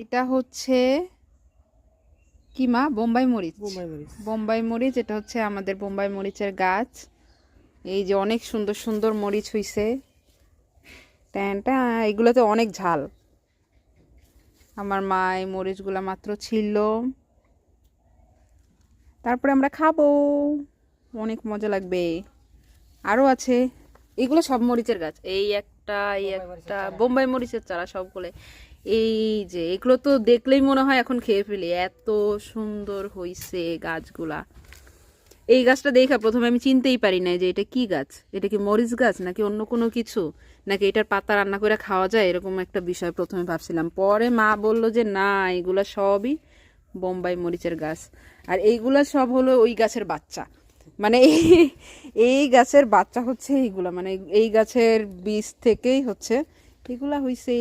এটা হচ্ছে কি মা? বোম্বাই মরিচ। বোম্বাই মরিচ। বোম্বাই মরিচ এটা হচ্ছে আমাদের বোম্বাই মরিচের গাছ। এই যে অনেক সুন্দর সুন্দর মরিচ হইছে। ট্যানটা এগুলোতে অনেক ঝাল। আমার মা এই মরিচগুলা মাত্র ছিল। তারপরে আমরা খাব। অনেক মজা লাগবে। আরও আছে। এগুলো সব মরিচের গাছ। এই একটা এই একটা বোম্বাই মরিচের চারা সবগুলো। এই যে এগুলো তো দেখলেই মনে হয় এখন খেয়ে ফেলি। এত সুন্দর হইছে গাছগুলা। এই গাছটা দেখা প্রথমে আমি চিনতেই পারি না যে এটা কি গাছ। এটা কি মরিচ গাছ নাকি অন্য কোনো কিছু? নাকি এটার পাতা রান্না করে খাওয়া যায়? এরকম একটা বিষয় প্রথমে ভাবছিলাম। পরে মা বলল যে না এগুলা সবই বোম্বাই মরিচের গাছ। আর এইগুলা সব হলো ওই গাছের বাচ্চা। মানে এই- গাছের বাচ্চা হচ্ছে এইগুলা মানে এই গাছের বীজ থেকেই হচ্ছে এগুলা হইছে।